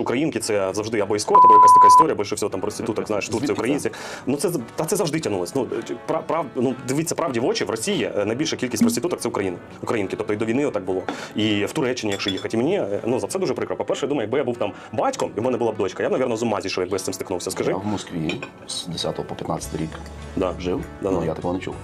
Українки це завжди або ескорт, або якась така історія, більше всього там проституток, знаєш, тут це українці. Ну це та це завжди тягнулось. Ну прав, прав, ну дивіться правді в очі в Росії е, найбільша кількість проституток це України. Українки. Тобто і до війни так було. І в Туреччині, якщо їхати. І мені е, ну за це дуже прикро. По-перше, я думаю, якби я був там батьком, і в мене була б дочка, я б, напевно, з ума зійшов, якби я з цим стикнувся. Скажи. Я в Москві з 10 по 15 рік Да. жив, Да, ну да. я такого не чув.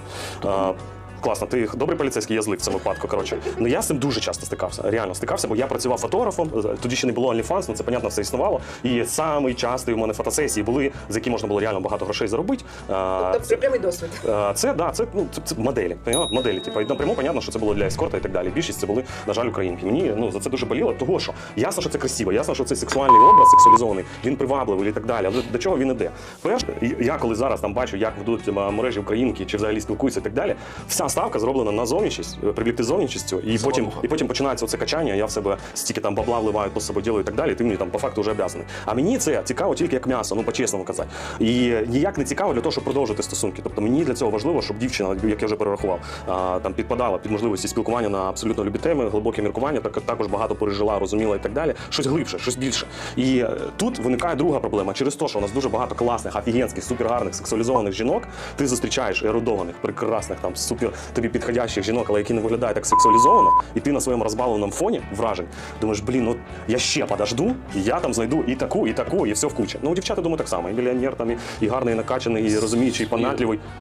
А, Класно, ти добрий поліцейський, я злий в цьому випадку. Коротше, ну я з цим дуже часто стикався. Реально стикався, бо я працював фотографом. е, Тоді ще не було OnlyFans, ну це понятно, все існувало. І самий частий у мене фотосесії були, за які можна було реально багато грошей заробити. Тобто це прямий досвід. Це да, це ну це, це моделі. Моделі. Типу, і напряму понятно, що це було для ескорта і так далі. Більшість це були, на жаль, українки. Мені ну за це дуже боліло, того що ясно, що це красиво, ясно, що це сексуальний образ, сексуалізований, він привабливий і так далі. Але до чого він іде? Перше, я коли зараз там бачу, як ведуть мережі українки чи взагалі спілкуються і так далі. Вся ставка зроблена на зовнішність, е, привлекти зовнішністю, і потім, Заломуха. і потім починається оце качання. Я в себе стільки там бабла вливаю, по себе ділаю і так далі. Ти мені там по факту вже обязаний. А мені це цікаво тільки як м'ясо, ну по-чесному казати. І ніяк не цікаво для того, щоб продовжити стосунки. Тобто мені для цього важливо, щоб дівчина, як я вже перерахував, а, там підпадала під можливості спілкування на абсолютно любі теми, глибоке міркування, так також багато пережила, розуміла і так далі. Щось глибше, щось більше. І е, тут виникає друга проблема. Через те, що у нас дуже багато класних, офігенських, супергарних, сексуалізованих жінок. Ти зустрічаєш ерудованих, прекрасних, там супер тобі підходящих жінок, але які не виглядають так сексуалізовано, і ти на своєму розбавленому фоні вражень думаєш, блін, ну я ще подожду, і я там знайду і таку, і таку, і все в кучі. Ну, дівчата думаю так само. І мільйонер там, і, гарний, і накачаний, і розуміючий, і понятливий.